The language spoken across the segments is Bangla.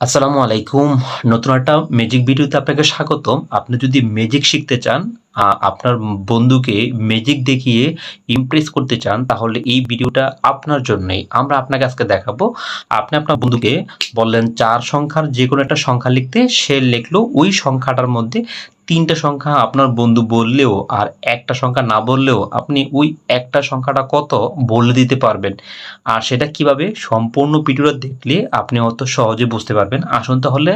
আসসালামু আলাইকুম। নতুন একটা ম্যাজিক ভিডিওতে আপনাকে স্বাগতম। আপনি যদি ম্যাজিক শিখতে চান আপনার বন্ধুকে ম্যাজিক দেখিয়ে ইমপ্রেস করতে চান, তাহলে এই ভিডিওটা আপনার জন্যই। আমরা আপনাকে আজকে দেখাবো। আপনি আপনার বন্ধুকে বললেন, চার সংখ্যার যে কোনো একটা সংখ্যা লিখতে সে লিখলো, ওই সংখ্যাটার মধ্যে তিনটা সংখ্যা আপনার বন্ধু বললেও আর একটা সংখ্যা না বললেও আপনি ওই একটা সংখ্যাটা কত বলে দিতে পারবেন। আর সেটা কীভাবে সম্পূর্ণ ভিডিওটা দেখলে আপনি অত সহজে বুঝতে পারবেন। আসুন তাহলে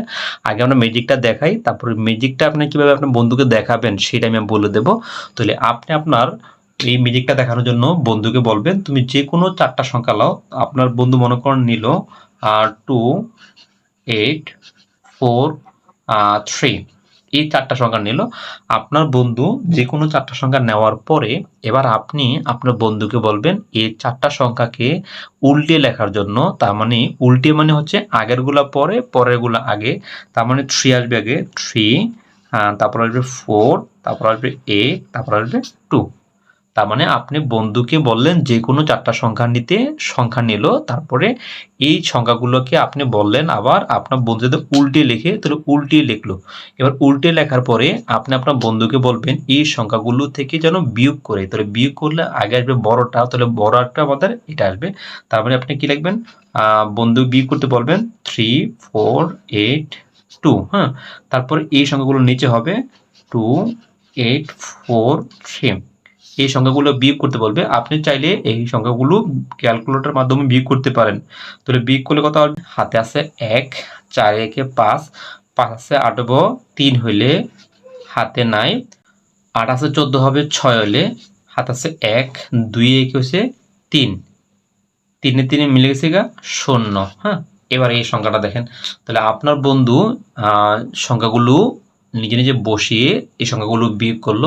আগে আমরা ম্যাজিকটা দেখাই, তারপরে ম্যাজিকটা আপনি কীভাবে আপনার বন্ধুকে দেখাবেন সেটা আমি বলে দেব। তাহলে আপনি আপনার এই ম্যাজিকটা দেখানোর জন্য বন্ধুকে বলবেন, তুমি যে কোনো চারটা সংখ্যা লাও আপনার বন্ধু মনে করেন নিল টু এইট ফোর থ্রি এই চারটা সংখ্যা নিল। আপনার বন্ধু যে কোনো চারটা সংখ্যা নেওয়ার পরে এবার আপনি আপনার বন্ধুকে বলবেন এই চারটা সংখ্যাকে উল্টে লেখার জন্য, তার মানে উল্টে মানে হচ্ছে আগেরগুলা পরে, পরেরগুলা আগে, তার মানে থ্রি আসবে আগে থ্রি তারপর আসবে ফোর তারপর আসবে এইট তারপর আসবে টু তার মানে আপনি বন্ধুকে বললেন যে কোনো চারটা সংখ্যা নিতে সংখ্যা নিল, তারপরে এই সংখ্যাগুলোকে আপনি বললেন আবার আপনার বন্ধু যদি উল্টে লিখে তাহলে উল্টে লিখলো। এবার উল্টে লেখার পরে আপনি আপনার বন্ধুকে বলবেন এই সংখ্যাগুলো থেকে যেন বিয়োগ করে, তাহলে বিয়োগ করলে আগে আসবে বড়টা, তাহলে বড়টা আমাদের এটা আসবে। তার মানে আপনি কি লিখবেন? বন্ধু বিয়োগ করতে বলবেন থ্রি ফোর এইট টু হ্যাঁ? তারপর এই সংখ্যাগুলো নিচে হবে টু এইট ফোর থ্রি এই সংখ্যাগুলো বিয়োগ করতে বলবে, আপনি চাইলে এই সংখ্যাগুলো ক্যালকুলেটর মাধ্যমে বিয়োগ করতে পারেন। তাহলে বিয়োগ করলে কত হাতে আছে এক, চার একে পাঁচ পাঁচ আছে আটব তিন হইলে হাতে নাই, আট আছে চোদ্দ হবে ছয় হলে হাত আছে এক, দুই এক হচ্ছে তিন। তিনে তিনে মিলে গেছে গা শূন্য হ্যাঁ? এবার এই সংখ্যাটা দেখেন। তাহলে আপনার বন্ধু সংখ্যাগুলো নিজে নিজে বসিয়ে এই সংখ্যাগুলো বিয়োগ করল।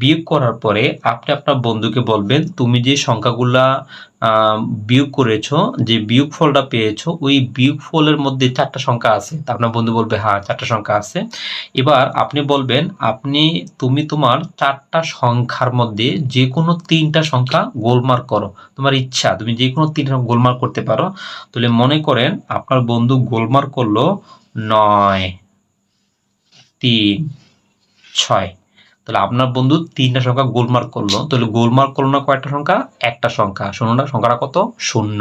বিয়োগ করার পরে আপনি আপনার বন্ধুকে বলবেন, তুমি যে সংখ্যাগুলা বিয়োগ করেছ, যে বিয়োগ ফলটা পেয়েছ, ওই বিয়োগ ফলের মধ্যে চারটা সংখ্যা আছে। তা আপনার বন্ধু বলবে হ্যাঁ চারটা সংখ্যা আছে। এবার আপনি বলবেন, আপনি, তুমি তোমার চারটা সংখ্যার মধ্যে যে কোনো তিনটা সংখ্যা গোলমার্ক করো। তোমার ইচ্ছা, তুমি যে কোনো তিনটা গোলমার্ক করতে পারো। তাহলে মনে করেন, আপনার বন্ধু গোলমার্ক করল নয়। তিন, ছয়। তাহলে আপনার বন্ধু তিনটা সংখ্যা গোলমার্ক করল। তাহলে গোলমার্ক করল না কয়টা সংখ্যা? একটা সংখ্যা। শূন্যটা সংখ্যাটা কত? শূন্য।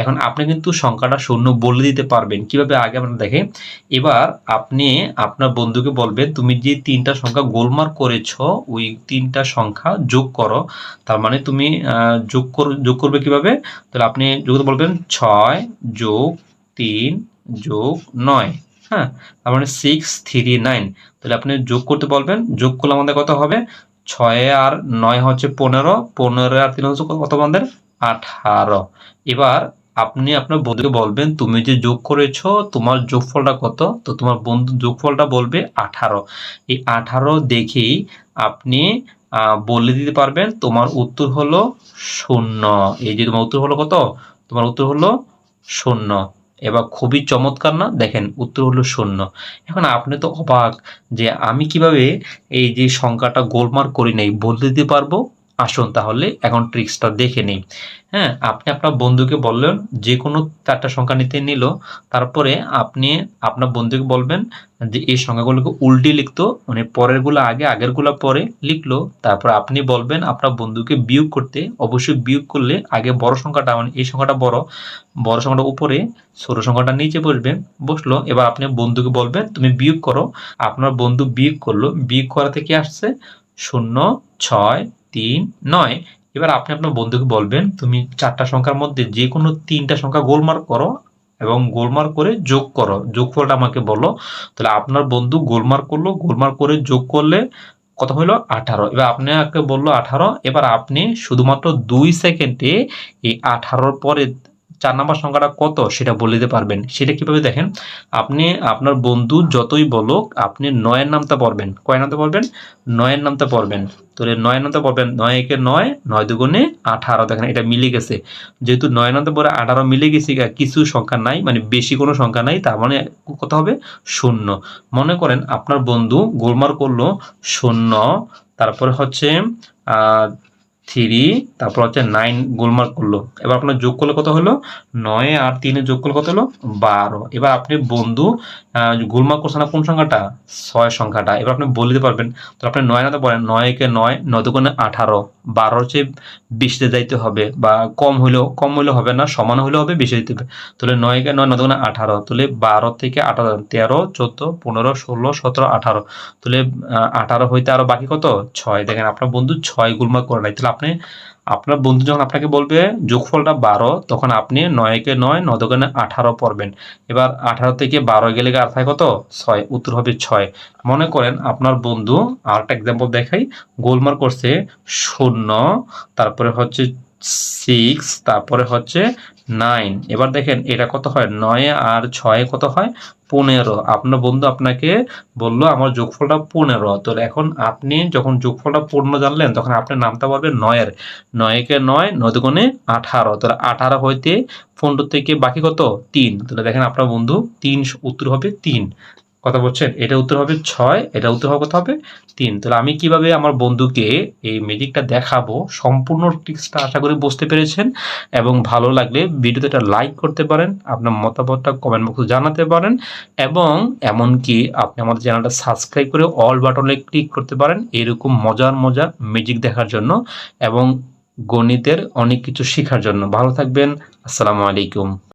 এখন আপনি কিন্তু সংখ্যাটা শূন্য বলে দিতে পারবেন। কীভাবে? আগে আমরা দেখে। এবার আপনি আপনার বন্ধুকে বলবেন, তুমি যে তিনটা সংখ্যা গোলমার্ক করেছ, ওই তিনটা সংখ্যা যোগ করো। তার মানে তুমি যোগ কর, যোগ করবে কীভাবে? তাহলে আপনি যোগ বলবেন, ছয় যোগ তিন যোগ নয়। হ্যাঁ তার মানে সিক্স থ্রি নাইন তাহলে আপনি যোগ করতে বলবেন, যোগ করলে আমাদের কত হবে? ছয় আর নয় হচ্ছে পনেরো পনেরো আর তিন হচ্ছে কত আমাদের? আঠারো। এবার আপনি আপনার বন্ধুকে বলবেন, তুমি যে যোগ করেছ, তোমার যোগফলটা কত? তো তোমার বন্ধু যোগফলটা বলবে আঠারো। এই আঠারো দেখেই আপনি বলে দিতে পারবেন, তোমার উত্তর হলো শূন্য। এই যে তোমার উত্তর হলো কত? তোমার উত্তর হলো শূন্য। এবার খুবই চমৎকার না? দেখেন, উত্তর হলো শূন্য। এখন আপনি তো অবাক যে আমি কীভাবে এই যে সংখ্যাটা গোলমার করি নাই, বলতে দিতে পারব? আসুন তাহলে এখন ট্রিক্সটা দেখে নেই। হ্যাঁ আপনি আপনার বন্ধুকে বললেন, যে কোনো চারটা সংখ্যা নিতে নিল, তারপরে আপনি আপনার বন্ধুকে বলবেন যে এই সংখ্যাগুলোকে উল্টে লিখতো মানে পরেরগুলো আগে, আগেরগুলো পরে লিখলো, তারপর আপনি বলবেন আপনার বন্ধুকে বিয়োগ করতে। অবশ্যই বিয়োগ করলে আগে বড় সংখ্যাটা মানে এই সংখ্যাটা বড় বড় সংখ্যাটা উপরে, ছোট সংখ্যাটা নিচে বসবে, বসল, এবার আপনি বন্ধুকে বলবেন, তুমি বিয়োগ করো। আপনার বন্ধু বিয়োগ করল, বিয়োগ করা থেকে আসছে? শূন্য, ছয় তিন, নয়। এবার আপনি আপনার বন্ধুকে বলবেন, তুমি চারটা সংখ্যার মধ্যে যে কোনো তিনটা সংখ্যা গোলমার্ক করো এবং গোলমার্ক করে যোগ করো। যোগফলটা আমাকে বলো। তাহলে আপনার বন্ধু গোলমার্ক করল, গোলমার্ক করে যোগ করলে কত হলো? আঠারো। এবার আপনাকে বলল আঠারো। এবার আপনি শুধুমাত্র দুই সেকেন্ডে এই আঠারোর পরে চার নাম্বার সংখ্যাটা কত সেটা বলে দিতে পারবেন। সেটা কীভাবে দেখেন? আপনি, আপনার বন্ধু যতই বলুক, আপনি নয়ের নামটা পড়বেন। কয় নামটা পড়বেন? নয়ের নামটা পড়বেন। তাহলে নয়ের নামটা পড়বেন নয় একে নয় নয় দুগুণে আঠারো। দেখেন এটা মিলে গেছে। যেহেতু নয় নামটা পরে আঠারো মিলে গেছে কিছু সংখ্যা নাই মানে বেশি কোনো সংখ্যা নাই, তার মানে কত হবে? শূন্য। মনে করেন আপনার বন্ধু গোলমার করল শূন্য, তারপরে হচ্ছে থ্রি, তারপর হচ্ছে নাইন গোলমার্ক করল। এবার আপনার যোগ করলে কত হলো? নয় আর তিনে যোগ করলে কত হলো? বারো। এবার আপনি বন্ধু গোলমার্ক করছে না কোন সংখ্যাটা? ছয় সংখ্যাটা। এবার আপনি বলে দিতে পারবেন। তো আপনি নয় না তো বলেন নয়কে নয় নয় দুগুণে আঠারো। বারো চেয়ে বেশিতে যাইতে হবে বা কম হলেও কম হলেও হবে না, সমান হলেও হবে, বেশি দিতে হবে। তাহলে নয়কে নয় নয় দুগুণে আঠারো। তাহলে বারো থেকে আঠারো, তেরো, চোদ্দ, পনেরো, ষোলো, সতেরো, আঠারো। তাহলে আঠারো হইতে আরও বাকি কত? ছয়। দেখেন, আপনার বন্ধু ছয় গুলমার্ক করে নাই। তাহলে আপনি, আপনার বন্ধু যখন আপনাকে বলবে যোগফলটা বারো, তখন আপনি নয়কে নয় ন দোকানে আঠারো পড়বেন। এবার আঠারো থেকে বারো গেলে আর থাকে কত? ছয়, উত্তর হবে ছয়। মনে করেন আপনার বন্ধু, আর একটা এক্সাম্পল দেখাই গোলমার করছে শূন্য, তারপরে হচ্ছে সিক্স তারপরে হচ্ছে নাইন। এবার দেখেন, এটা কত হয়? নয় আর ছয় কত হয়? পনেরো। আপনার বন্ধু আপনাকে বলল, আমার যোগফলটা পনেরো। তো এখন আপনি যখন যোগফলটা পূর্ণ জানলেন, তখন আপনি নামটা পারবেন নয়ের। নয়কে নয়, নদীগুণে আঠারো। তাহলে আঠারো হইতে পনেরো থেকে বাকি কত? তিন। তাহলে দেখেন, আপনার বন্ধু তিন উত্তর হবে তিন। কথা বলছেন? এটা উত্তর হবে ছয়, এটা উত্তর হবে কত হবে? তিন। তাহলে আমি কীভাবে আমার বন্ধুকে এই ম্যাজিকটা দেখাবো? সম্পূর্ণ টিক্সটা আশা করি বুঝতে পেরেছেন এবং ভালো লাগলে ভিডিওতে একটা লাইক করতে পারেন, আপনার মতামতটা কমেন্ট বক্সে জানাতে পারেন এবং এমনকি আপনি আমাদের চ্যানেলটা সাবস্ক্রাইব করে অল বাটনে ক্লিক করতে পারেন। এরকম মজার মজার ম্যাজিক দেখার জন্য এবং গণিতের অনেক কিছু শেখার জন্য। ভালো থাকবেন। আসসালামু আলাইকুম।